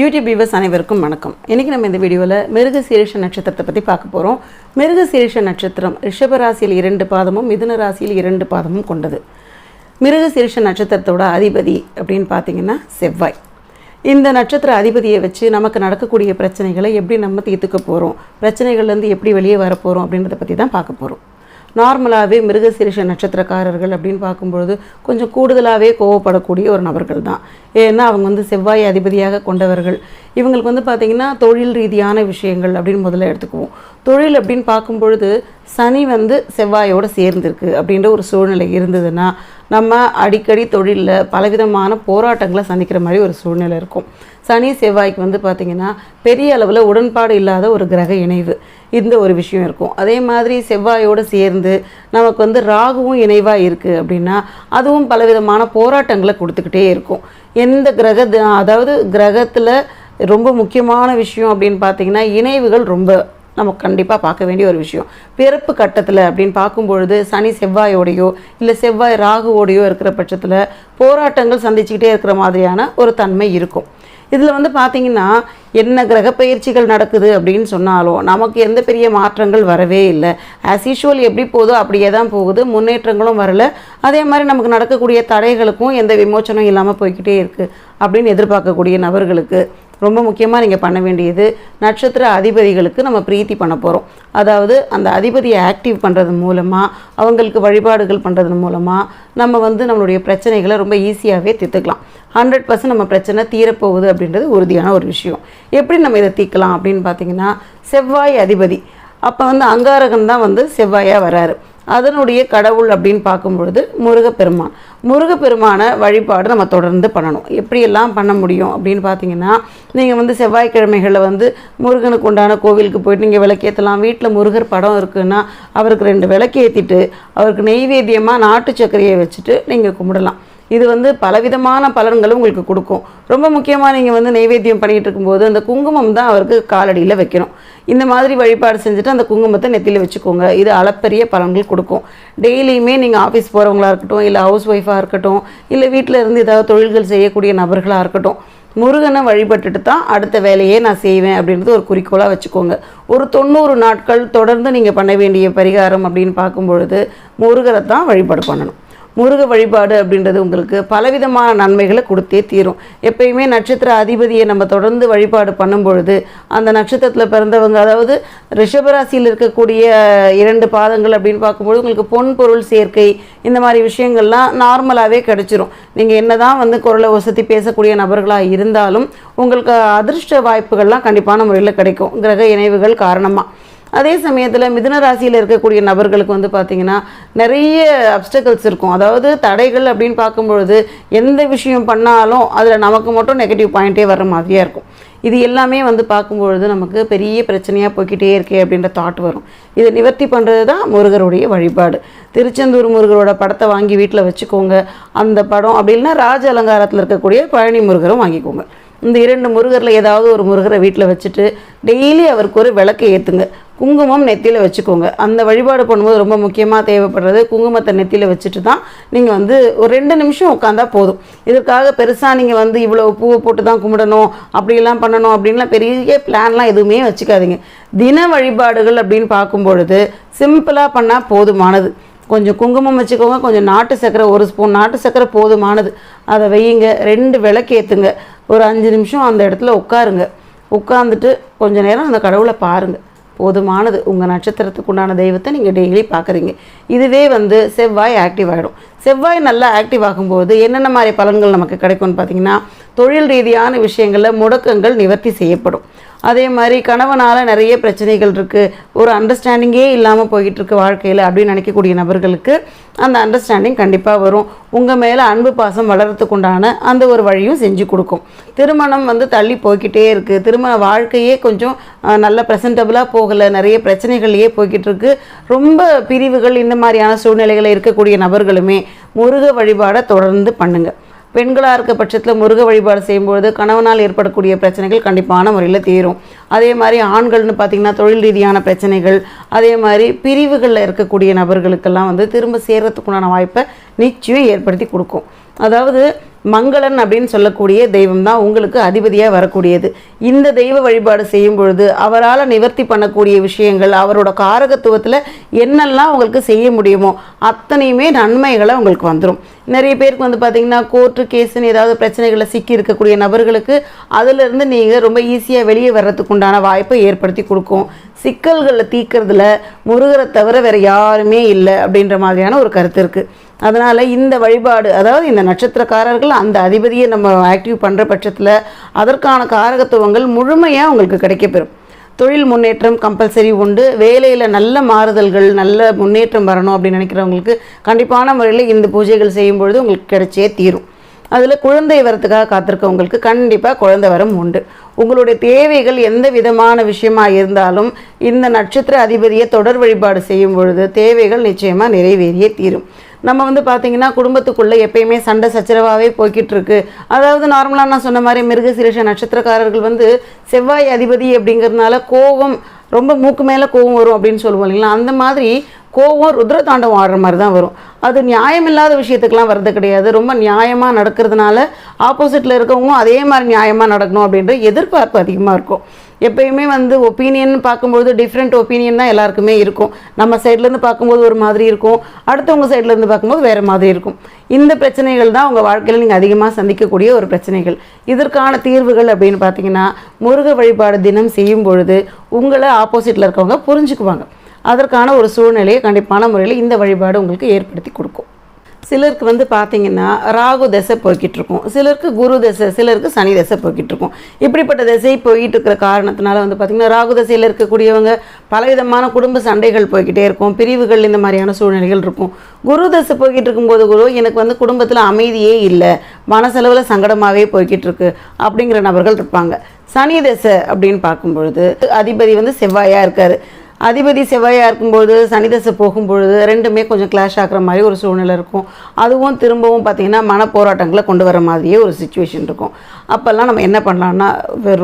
YouTube viewers அனைவருக்கும் வணக்கம். இன்றைக்கி நம்ம இந்த வீடியோவில் மிருக சீரிஷ நட்சத்திரத்தை பற்றி பார்க்க போகிறோம் மிருக சீரிஷ நட்சத்திரம் ரிஷப ராசியில் இரண்டு பாதமும் மிதுன ராசியில் இரண்டு பாதமும் கொண்டது. மிருக சீரிஷ நட்சத்திரத்தோட அதிபதி அப்படின்னு பார்த்தீங்கன்னா செவ்வாய். இந்த நட்சத்திர அதிபதியை வச்சு நமக்கு நடக்கக்கூடிய பிரச்சனைகளை எப்படி நம்ம தீர்த்துக்க போகிறோம் பிரச்சனைகள்லேருந்து எப்படி வெளியே வர போகிறோம் அப்படின்றத பற்றி தான் பார்க்க போகிறோம் நார்மலாகவே மிருகசீரிஷ நட்சத்திரக்காரர்கள் அப்படின்னு பார்க்கும்பொழுது கொஞ்சம் கூடுதலாகவே கோவப்படக்கூடிய ஒரு நபர்கள் தான் ஏன்னா அவங்க வந்து செவ்வாய் அதிபதியாக கொண்டவர்கள். இவங்களுக்கு வந்து பார்த்திங்கன்னா தொழில் ரீதியான விஷயங்கள் அப்படின்னு முதல்ல எடுத்துக்குவோம். தொழில் அப்படின்னு பார்க்கும்பொழுது சனி வந்து செவ்வாயோடு சேர்ந்திருக்கு அப்படின்ற ஒரு சூழ்நிலை இருந்ததுன்னா நம்ம அடிக்கடி தொழிலில் பலவிதமான போராட்டங்களை சந்திக்கிற மாதிரி ஒரு சூழ்நிலை இருக்கும். சனி செவ்வாய்க்கு வந்து பார்த்திங்கன்னா பெரிய அளவில் உடன்பாடு இல்லாத ஒரு கிரக இணைவு இந்த ஒரு விஷயம் இருக்கும். அதே மாதிரி செவ்வாயோடு சேர்ந்து நமக்கு வந்து ராகுவும் இணைவாக இருக்குது அப்படின்னா அதுவும் பலவிதமான போராட்டங்களை கொடுத்துக்கிட்டே இருக்கும். எந்த கிரக அதாவது கிரகத்தில் ரொம்ப முக்கியமான விஷயம் அப்படின்னு பார்த்தீங்கன்னா இணைவுகள் ரொம்ப நம்ம கண்டிப்பாக பார்க்க வேண்டிய ஒரு விஷயம். பிறப்பு கட்டத்தில் அப்படின்னு பார்க்கும்பொழுது சனி செவ்வாயோடையோ இல்லை செவ்வாய் ராகுவோடையோ இருக்கிற பட்சத்தில் போராட்டங்கள் சந்திச்சுக்கிட்டே இருக்கிற மாதிரியான ஒரு தன்மை இருக்கும். இதில் வந்து பார்த்திங்கன்னா என்ன கிரக பயிற்சிகள் நடக்குது அப்படின்னு சொன்னாலும் நமக்கு எந்த பெரிய மாற்றங்கள் வரவே இல்லை. ஆஸ் யூஷுவல் எப்படி போதோ அப்படியே தான் போகுது. முன்னேற்றங்களும் வரல. அதே மாதிரி நமக்கு நடக்கக்கூடிய தடைகளுக்கும் எந்த விமோச்சனம் இல்லாமல் போய்கிட்டே இருக்குது அப்படின்னு எதிர்பார்க்கக்கூடிய நபர்களுக்கு. ரொம்ப முக்கியமாக நீங்கள் பண்ண வேண்டியது நட்சத்திர அதிபதிகளுக்கு நம்ம பிரீத்தி பண்ண போகிறோம் அதாவது அந்த அதிபதியை ஆக்டிவ் பண்ணுறது மூலமாக அவங்களுக்கு வழிபாடுகள் பண்ணுறது மூலமாக நம்ம வந்து நம்மளுடைய பிரச்சனைகளை ரொம்ப ஈஸியாகவே தீர்த்துக்கலாம். ஹண்ட்ரட் பர்சன்ட் நம்ம பிரச்சனை தீரப்போகுது அப்படின்றது உறுதியான ஒரு விஷயம். எப்படி நம்ம இதை தீர்க்கலாம் அப்படின்னு பார்த்தீங்கன்னா செவ்வாய் அதிபதி. அப்போ வந்து அங்காரகன் தான் வந்து செவ்வாயாக வராரு. அதனுடைய கடவுள் அப்படின்னு பார்க்கும்பொழுது முருகப்பெருமான். முருகப்பெருமான வழிபாடு நம்ம தொடர்ந்து பண்ணணும். எப்படியெல்லாம் பண்ண முடியும் அப்படின்னு பார்த்தீங்கன்னா நீங்கள் வந்து செவ்வாய்க்கிழமைகளில் வந்து முருகனுக்கு உண்டான கோவிலுக்கு போயிட்டு நீங்கள் விளக்கேற்றலாம் வீட்டில் முருகர் படம் இருக்குன்னா அவருக்கு ரெண்டு விளக்கேற்றிட்டு அவருக்கு நெய்வேத்தியமாக நாட்டு சர்க்கரையை வச்சுட்டு நீங்கள் கும்பிடலாம். இது வந்து பலவிதமான பலன்களும் உங்களுக்கு கொடுக்கும். ரொம்ப முக்கியமாக நீங்கள் வந்து நைவேத்தியம் பண்ணிகிட்டு இருக்கும்போது அந்த குங்குமம் தான் அவருக்கு காலடியில் வைக்கணும். இந்த மாதிரி வழிபாடு செஞ்சுட்டு அந்த குங்குமத்தை நெத்தியில் வச்சுக்கோங்க. இது அளப்பரிய பலன்கள் கொடுக்கும். டெய்லியுமே நீங்கள் ஆஃபீஸ் போகிறவங்களா இருக்கட்டும் இல்லை ஹவுஸ் ஒய்ஃபாக இருக்கட்டும் இல்லை வீட்டில் இருந்து ஏதாவது தொழில்கள் செய்யக்கூடிய நபர்களாக இருக்கட்டும் முருகனை வழிபட்டுட்டு தான் அடுத்த வேலையே நான் செய்வேன் அப்படின்றது ஒரு குறிக்கோளாக வச்சுக்கோங்க. ஒரு தொண்ணூறு நாட்கள் தொடர்ந்து நீங்கள் பண்ண வேண்டிய பரிகாரம் அப்படின்னு பார்க்கும்பொழுது முருகரை தான் வழிபாடு பண்ணணும். முருக வழிபாடு அப்படின்றது உங்களுக்கு பலவிதமான நன்மைகளை கொடுத்தே தீரும். எப்பயுமே நட்சத்திர அதிபதியை நம்ம தொடர்ந்து வழிபாடு பண்ணும் பொழுது அந்த நட்சத்திரத்தில் பிறந்தவங்க அதாவது ரிஷபராசியில் இருக்கக்கூடிய இரண்டு பாதங்கள் அப்படின்னு பார்க்கும்போது உங்களுக்கு பொன் பொருள் சேர்க்கை இந்த மாதிரி விஷயங்கள்லாம் நார்மலாகவே கிடைச்சிரும். நீங்கள் என்ன தான் வந்து குரலை வசதி பேசக்கூடிய நபர்களாக இருந்தாலும் உங்களுக்கு அதிர்ஷ்ட வாய்ப்புகள்லாம் கண்டிப்பான முறையில் கிடைக்கும். கிரக இணைவுகள் காரணமாக அதே சமயத்தில் மிதுன ராசியில் இருக்கக்கூடிய நபர்களுக்கு வந்து பார்த்திங்கன்னா நிறைய அப்டக்கல்ஸ் இருக்கும். அதாவது தடைகள் அப்படின்னு பார்க்கும்பொழுது எந்த விஷயம் பண்ணாலும் அதில் நமக்கு மட்டும் நெகட்டிவ் பாயிண்ட்டே வர மாதிரியாக இருக்கும். இது எல்லாமே வந்து பார்க்கும்பொழுது நமக்கு பெரிய பிரச்சனையாக போய்கிட்டே இருக்கே அப்படின்ற தாட் வரும். இதை நிவர்த்தி பண்ணுறது தான் முருகருடைய வழிபாடு. திருச்செந்தூர் முருகரோட படத்தை வாங்கி வீட்டில் வச்சுக்கோங்க. அந்த படம் அப்படின்னா ராஜ அலங்காரத்தில் இருக்கக்கூடிய பழனி முருகரும் வாங்கிக்கோங்க. இந்த இரண்டு முருகரில் ஏதாவது ஒரு முருகரை வீட்டில் வச்சுட்டு டெய்லி அவருக்கு ஒரு விளக்கை ஏற்றுங்க குங்குமம் நெத்தியில் வச்சுக்கோங்க. அந்த வழிபாடு பண்ணும்போது ரொம்ப முக்கியமாக தேவைப்படுறது குங்குமத்தை நெத்தியில் வச்சுட்டு தான் நீங்கள் வந்து ஒரு ரெண்டு நிமிஷம் உட்காந்தா போதும். இதற்காக பெருசாக நீங்கள் வந்து இவ்வளோ பூவை போட்டு தான் கும்பிடணும் அப்படிலாம் பண்ணணும் அப்படின்லாம் பெரிய பிளான்லாம் எதுவுமே வச்சுக்காதீங்க. தின வழிபாடுகள் அப்படின்னு பார்க்கும் பொழுது சிம்பிளாக பண்ணால் போதுமானது. கொஞ்சம் குங்குமம் வச்சுக்கோங்க கொஞ்சம் நாட்டு சர்க்கரை ஒரு ஸ்பூன் நாட்டு சர்க்கரை போதுமானது. அதை வையுங்க ரெண்டு விளக்கேற்றுங்க ஒரு அஞ்சு நிமிஷம் அந்த இடத்துல உட்காருங்க. உட்காந்துட்டு கொஞ்சம் நேரம் அந்த கடவுளை பாருங்கள் போதுமானது. உங்கள் நட்சத்திரத்துக்கு உண்டான தெய்வத்தை நீங்கள் டெய்லி பார்க்குறீங்க இதுவே வந்து செவ்வாய் ஆக்டிவ் ஆகிடும் செவ்வாய் நல்லா ஆக்டிவ் ஆகும்போது என்னென்ன மாதிரி பலன்கள் நமக்கு கிடைக்கும்னு பார்த்தீங்கன்னா தொழில் ரீதியான விஷயங்களில் முடக்கங்கள் நிவர்த்தி செய்யப்படும். அதே மாதிரி கணவனால் நிறைய பிரச்சனைகள் இருக்குது ஒரு அண்டர்ஸ்டாண்டிங்கே இல்லாமல் போய்கிட்டுருக்கு வாழ்க்கையில் அப்படின்னு நினைக்கக்கூடிய நபர்களுக்கு அந்த அண்டர்ஸ்டாண்டிங் கண்டிப்பாக வரும். உங்கள் மேலே அன்பு பாசம் வளர்கிறதுக்குண்டான அந்த ஒரு வழியும் செஞ்சு கொடுக்கும். திருமணம் வந்து தள்ளி போய்கிட்டே இருக்குது திருமண வாழ்க்கையே கொஞ்சம் நல்ல ப்ரெசன்டபுளாக போகலை. நிறைய பிரச்சனைகள்லையே போய்கிட்டு இருக்கு. ரொம்ப பிரிவுகள் இந்த மாதிரியான சூழ்நிலைகளில் இருக்கக்கூடிய நபர்களுமே முருக வழிபாடை தொடர்ந்து பண்ணுங்கள் பெண்களாக இருக்க பட்சத்தில் முருக வழிபாடு செய்யும்பொழுது கணவனால் ஏற்படக்கூடிய பிரச்சனைகள் கண்டிப்பான முறையில் தீரும். அதே மாதிரி ஆண்கள்னு பார்த்திங்கன்னா தொழில் ரீதியான பிரச்சனைகள் அதே மாதிரி பிரிவுகளில் இருக்கக்கூடிய நபர்களுக்கெல்லாம் வந்து திரும்ப சேர்கிறதுக்குண்டான வாய்ப்பை நிச்சயம் ஏற்படுத்தி கொடுக்கும். அதாவது மங்களன் அப்படின்னு சொல்லக்கூடிய தெய்வம் தான் உங்களுக்கு அதிபதியாக வரக்கூடியது. இந்த தெய்வ வழிபாடு செய்யும் பொழுது அவரால் நிவர்த்தி பண்ணக்கூடிய விஷயங்கள் அவரோட காரகத்துவத்தில் என்னெல்லாம் உங்களுக்கு செய்ய முடியுமோ அத்தனையுமே நன்மைகளை உங்களுக்கு வந்துடும் நிறைய பேருக்கு வந்து பார்த்தீங்கன்னா கோர்ட்டு கேஸுன்னு ஏதாவது பிரச்சனைகளில் சிக்கி இருக்கக்கூடிய நபர்களுக்கு அதிலிருந்து நீங்கள் ரொம்ப ஈஸியாக வெளியே வர்றதுக்கு உண்டான வாய்ப்பை ஏற்படுத்தி கொடுக்கும். சிக்கல்களை தீக்கிறதுல முருகரை தவிர வேறு யாருமே இல்லை அப்படின்ற மாதிரியான ஒரு கருத்து இருக்குது அதனால் இந்த வழிபாடு அதாவது இந்த நட்சத்திரக்காரர்கள் அந்த அதிபதியை நம்ம ஆக்டிவ் பண்ணுற பட்சத்தில் அதற்கான காரகத்துவங்கள் முழுமையாக உங்களுக்கு கிடைக்கப்பெறும். தொழில் முன்னேற்றம் கம்பல்சரி உண்டு. வேலையில் நல்ல மாறுதல்கள் நல்ல முன்னேற்றம் வரணும் அப்படின்னு நினைக்கிறவங்களுக்கு கண்டிப்பான முறையில் இந்த பூஜைகள் செய்யும் பொழுது உங்களுக்கு கிடைச்சே தீரும். அதில் குழந்தை வரத்துக்காக காத்திருக்கவங்களுக்கு கண்டிப்பாக குழந்தை வரம் உண்டு. உங்களுடைய தேவைகள் எந்த விதமான விஷயமாக இருந்தாலும் இந்த நட்சத்திர அதிபதியை தொடர் வழிபாடு செய்யும் பொழுது தேவைகள் நிச்சயமாக நிறைவேறியே தீரும். நம்ம வந்து பார்த்திங்கன்னா குடும்பத்துக்குள்ளே எப்பயுமே சண்டை சச்சரவாகவே போய்கிட்டு இருக்கு அதாவது நார்மலாக நான் சொன்ன மாதிரி மிருகசீரிஷ நட்சத்திரக்காரர்கள் வந்து செவ்வாய் அதிபதி அப்படிங்கிறதுனால கோபம் ரொம்ப மூக்கு மேலே கோபம் வரும் அப்படின்னு சொல்லுவோம் இல்லைங்களா? அந்த மாதிரி கோவம் ருத்ர தாண்டவம் ஆடுற மாதிரி தான் வரும். அது நியாயமில்லாத விஷயத்துக்கெலாம் வர்றது கிடையாது. ரொம்ப நியாயமாக நடக்கிறதுனால ஆப்போசிட்டில் இருக்கவங்களும் அதே மாதிரி நியாயமாக நடக்கணும் அப்படின்ற எதிர்பார்ப்பு அதிகமாக இருக்கும். எப்பயுமே வந்து ஒப்பீனியன் பார்க்கும்போது டிஃப்ரெண்ட் ஒப்பீனியன் தான் எல்லாருக்குமே இருக்கும். நம்ம சைட்லேருந்து பார்க்கும்போது ஒரு மாதிரி இருக்கும். அடுத்தவங்க சைட்லேருந்து பார்க்கும்போது வேறு மாதிரி இருக்கும். இந்த பிரச்சனைகள் தான் உங்கள் வாழ்க்கையில் நீங்கள் அதிகமாக சந்திக்கக்கூடிய ஒரு பிரச்சனைகள். இதற்கான தீர்வுகள் அப்படின்னு பார்த்தீங்கன்னா முருக வழிபாடு தினம் செய்யும் பொழுது உங்களை ஆப்போசிட்டில் இருக்கவங்க புரிஞ்சுக்குவாங்க. அதற்கான ஒரு சூழ்நிலையை கண்டிப்பான முறையில் இந்த வழிபாடு உங்களுக்கு ஏற்படுத்தி கொடுக்கும். சிலருக்கு வந்து பார்த்தீங்கன்னா ராகு தசை போய்கிட்டு இருக்கும் சிலருக்கு குரு தசை சிலருக்கு சனி தசை போய்கிட்டு இருக்கும் இப்படிப்பட்ட திசை போய்கிட்டு இருக்கிற காரணத்தினால வந்து பார்த்திங்கன்னா ராகு தசையில் இருக்கக்கூடியவங்க பலவிதமான குடும்ப சண்டைகள் போய்கிட்டே இருக்கும். பிரிவுகள் இந்த மாதிரியான சூழ்நிலைகள் இருக்கும். குரு தசை போய்கிட்டு இருக்கும்போது குரு எனக்கு வந்து குடும்பத்தில் அமைதியே இல்லை. மனசளவில் சங்கடமாகவே போய்கிட்டு இருக்கு அப்படிங்கிற நபர்கள் இருப்பாங்க. சனி தசை அப்படின்னு பார்க்கும் பொழுது அதிபதி வந்து செவ்வாயாக இருக்கார். அதிபதி செவ்வாயாக இருக்கும்பொழுது சனிதசை போகும்பொழுது ரெண்டுமே கொஞ்சம் கிளாஷ் ஆகிற மாதிரி ஒரு சூழ்நிலை இருக்கும். அதுவும் திரும்பவும் பார்த்திங்கன்னா மன போராட்டங்களை கொண்டு வர மாதிரியே ஒரு சுச்சுவேஷன் இருக்கும். அப்போல்லாம் நம்ம என்ன பண்ணலான்னா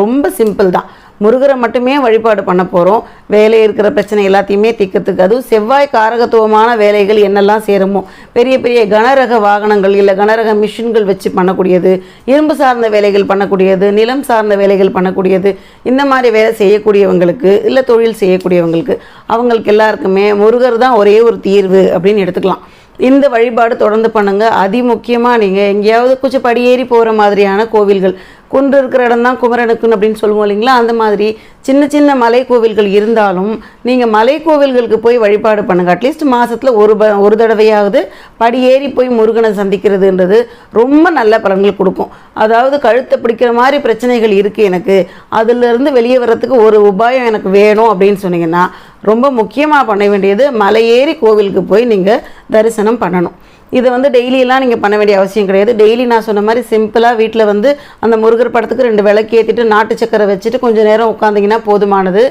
ரொம்ப சிம்பிள் தான். முருகரை மட்டுமே வழிபாடு பண்ண போகிறோம் வேலை இருக்கிற பிரச்சனை எல்லாத்தையுமே தீக்கிறதுக்கு அதுவும் செவ்வாய் காரகத்துவமான வேலைகள் என்னெல்லாம் சேருமோ? பெரிய பெரிய கனரக வாகனங்கள் இல்லை கனரக மிஷின்கள் வச்சு பண்ணக்கூடியது இரும்பு சார்ந்த வேலைகள் பண்ணக்கூடியது நிலம் சார்ந்த வேலைகள் பண்ணக்கூடியது இந்த மாதிரி வேலை செய்யக்கூடியவங்களுக்கு இல்லை தொழில் செய்யக்கூடியவங்களுக்கு அவங்களுக்கு எல்லாருக்குமே முருகர் தான் ஒரே ஒரு தீர்வு அப்படின்னு எடுத்துக்கலாம். இந்த வழிபாடு தொடர்ந்து பண்ணுங்க. அதிமுக்கியமாக நீங்கள் எங்கேயாவது கொஞ்சம் படியேறி போகிற மாதிரியான கோவில்கள் குன்று இருக்கிற இடம் தான் குமரனுக்குன்னு அப்படின்னு சொல்லுவோம் இல்லைங்களா? அந்த மாதிரி சின்ன சின்ன மலை கோவில்கள் இருந்தாலும் நீங்கள் மலை கோவில்களுக்கு போய் வழிபாடு பண்ணுங்கள் அட்லீஸ்ட் மாதத்தில் ஒரு ப ஒரு தடவையாவது படியேறி போய் முருகனை சந்திக்கிறதுன்றது ரொம்ப நல்ல பலன்கள் கொடுக்கும். அதாவது கழுத்தை பிடிக்கிற மாதிரி பிரச்சனைகள் இருக்குது எனக்கு. அதிலிருந்து வெளியே வர்றதுக்கு ஒரு உபாயம் எனக்கு வேணும் அப்படின்னு சொன்னீங்கன்னா ரொம்ப முக்கியமாக பண்ண வேண்டியது மலையேறி கோவிலுக்கு போய் நீங்கள் தரிசனம் பண்ணணும். இதை வந்து டெய்லியெல்லாம் நீங்கள் பண்ண வேண்டிய அவசியம் கிடையாது. டெய்லி நான் சொன்ன மாதிரி சிம்பிளாக வீட்டில் வந்து அந்த முருகர் படத்துக்கு ரெண்டு விளக்கு ஏற்றிட்டு நாட்டு சக்கரை வச்சுட்டு கொஞ்சம் நேரம் உட்காந்திங்கன்னா போதுமானது.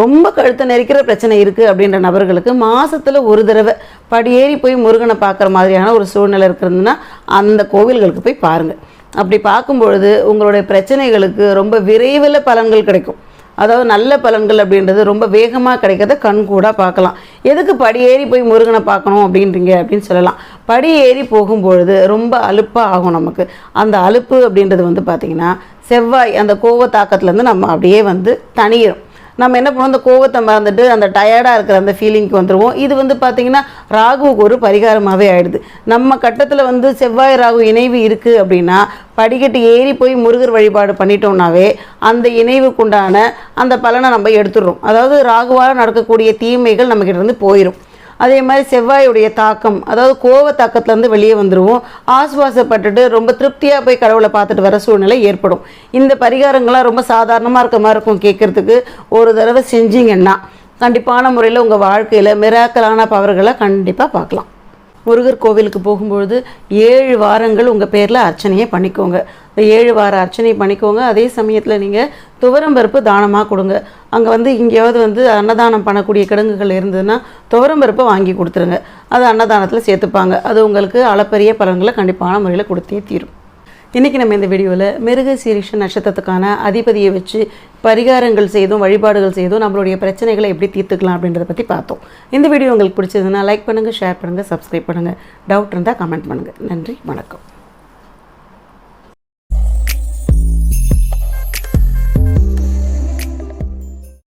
ரொம்ப கழுத்தை நெரிக்கிற பிரச்சனை இருக்குது அப்படின்ற நபர்களுக்கு மாதத்தில் ஒரு தடவை படியேறி போய் முருகனை பார்க்குற மாதிரியான ஒரு சூழ்நிலை இருக்கிறதுனா அந்த கோவில்களுக்கு போய் பாருங்கள் அப்படி பார்க்கும் பொழுது உங்களுடைய பிரச்சனைகளுக்கு ரொம்ப விரைவில் பலன்கள் கிடைக்கும். அதாவது நல்ல பலன்கள் அப்படின்றது ரொம்ப வேகமாக கிடைக்கிறத கண் கூட பார்க்கலாம். எதுக்கு படி ஏறி போய் முருகனை பார்க்கணும் அப்படின்றீங்க அப்படின்னு சொல்லலாம். படி ஏறி போகும்பொழுது ரொம்ப அலுப்பாக ஆகும் நமக்கு. அந்த அலுப்பு அப்படின்றது வந்து பார்த்திங்கன்னா செவ்வாய் அந்த கோவ தாக்கத்துலேருந்து நம்ம அப்படியே வந்து தனியிடும் நம்ம என்ன பண்ணுவோம்? அந்த கோவத்தை மறந்துட்டு அந்த டயர்டாக இருக்கிற அந்த ஃபீலிங்க்கு வந்துடுவோம் இது வந்து பார்த்திங்கன்னா ராகுவுக்கு ஒரு பரிகாரமாகவே ஆயிடுது. நம்ம கட்டத்தில் வந்து செவ்வாய் ராகு இணைவு இருக்குது அப்படின்னா படிக்கட்டு ஏறி போய் முருகர் வழிபாடு பண்ணிட்டோம்னாவே அந்த இணைவுக்குண்டான அந்த பலனை நம்ம எடுத்துடுறோம். அதாவது ராகுவால் நடக்கக்கூடிய தீமைகள் நம்மக்கிட்ட இருந்து போயிடும் அதே மாதிரி செவ்வாயுடைய தாக்கம் அதாவது கோவ தாக்கத்துலேருந்து வெளியே வந்துடுவோம் ஆசுவாசப்பட்டுட்டு ரொம்ப திருப்தியாக போய் கடவுளை பார்த்துட்டு வர சூழ்நிலை ஏற்படும். இந்த பரிகாரங்கள்லாம் ரொம்ப சாதாரணமாக இருக்க மாதிரி இருக்கும் கேட்குறதுக்கு. ஒரு தடவை செஞ்சீங்கன்னா கண்டிப்பான முறையில் உங்கள் வாழ்க்கையில் மிராக்கலான பவர்களை கண்டிப்பாக பார்க்கலாம். முருகர் கோவிலுக்கு போகும்பொழுது ஏழு வாரங்கள் உங்கள் பேரில் அர்ச்சனையை பண்ணிக்கோங்க. இந்த ஏழு வார அர்ச்சனை பண்ணிக்கோங்க. அதே சமயத்தில் நீங்கள் துவரம் பருப்பு தானமாக கொடுங்க. அங்கே வந்து எங்கேயாவது வந்து அன்னதானம் பண்ணக்கூடிய கிடங்குகள் இருந்ததுன்னா துவரம் பருப்பை வாங்கி கொடுத்துருங்க. அது அன்னதானத்தில் சேர்த்துப்பாங்க. அது உங்களுக்கு அளப்பரிய பலன்களை கண்டிப்பான முறையில் கொடுத்தே தீரும். இன்றைக்கி நம்ம இந்த வீடியோவில் மிருக சீரிஷ நட்சத்திரத்துக்கான அதிபதியை வச்சு பரிகாரங்கள் செய்தும் வழிபாடுகள் செய்தும் நம்மளுடைய பிரச்சனைகளை எப்படி தீர்த்துக்கலாம் அப்படின்றத பற்றி பார்த்தோம். இந்த வீடியோ உங்களுக்கு பிடிச்சதுன்னா லைக் பண்ணுங்கள் ஷேர் பண்ணுங்கள் சப்ஸ்கிரைப் பண்ணுங்கள் டவுட் இருந்தால் கமெண்ட் பண்ணுங்கள் நன்றி வணக்கம்.